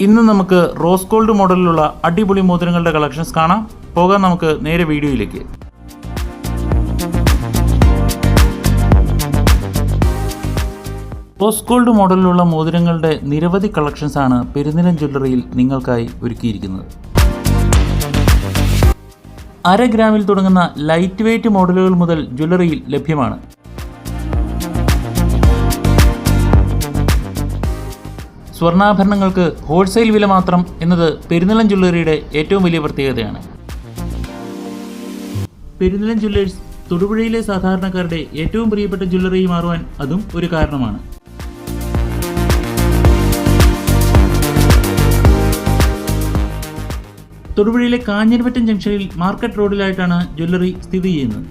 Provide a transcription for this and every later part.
ഇന്ന് നമുക്ക് rose gold മോഡലിലുള്ള അടിപൊളി മോതിരങ്ങളുടെ കളക്ഷൻസ് കാണാം. പോകാം നമുക്ക് നേരെ വീഡിയോയിലേക്ക്. റോസ് ഗോൾഡ് മോഡലിലുള്ള മോതിരങ്ങളുടെ നിരവധി കളക്ഷൻസ് ആണ് പെരുന്നിലം ജ്വല്ലറിയിൽ നിങ്ങൾക്കായി ഒരുക്കിയിരിക്കുന്നത്. അര ഗ്രാമിൽ തുടങ്ങുന്ന ലൈറ്റ് വെയ്റ്റ് മോഡലുകൾ മുതൽ ജ്വല്ലറിയിൽ ലഭ്യമാണ്. സ്വർണാഭരണങ്ങൾക്ക് ഹോൾസെയിൽ വില മാത്രം എന്നത് പെരുന്നിലം ജ്വല്ലറിയുടെ ഏറ്റവും വലിയ പ്രത്യേകതയാണ്. പെരുന്നിലം ജ്വല്ലേഴ്സ് തൊടുപുഴയിലെ സാധാരണക്കാരുടെ ഏറ്റവും പ്രിയപ്പെട്ട ജ്വല്ലറി മാറുവാൻ അതും ഒരു കാരണമാണ്. തൊടുപുഴയിലെ കാഞ്ഞിരപ്പറ്റം ജംഗ്ഷനിൽ മാർക്കറ്റ് റോഡിലായിട്ടാണ് ജ്വല്ലറി സ്ഥിതി ചെയ്യുന്നത്.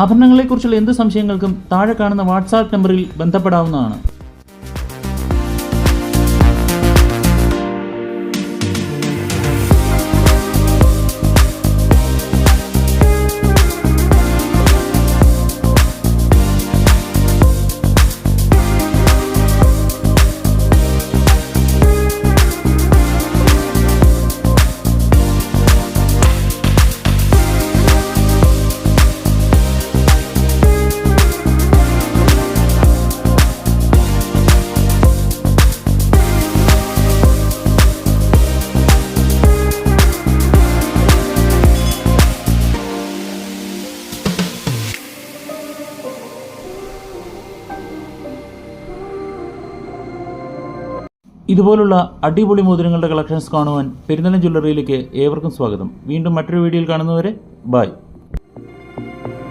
ആഭരണങ്ങളെക്കുറിച്ചുള്ള എന്ത് സംശയങ്ങൾക്കും താഴെ കാണുന്ന വാട്സാപ്പ് നമ്പറിൽ ബന്ധപ്പെടാവുന്നതാണ്. ഇതുപോലുള്ള അടിപൊളി മോതിരങ്ങളുടെ കളക്ഷൻസ് കാണുവാൻ പെരുന്നലം ജ്വല്ലറിയിലേക്ക് ഏവർക്കും സ്വാഗതം. വീണ്ടും മറ്റൊരു വീഡിയോയിൽ കാണുന്നവരെ ബൈ.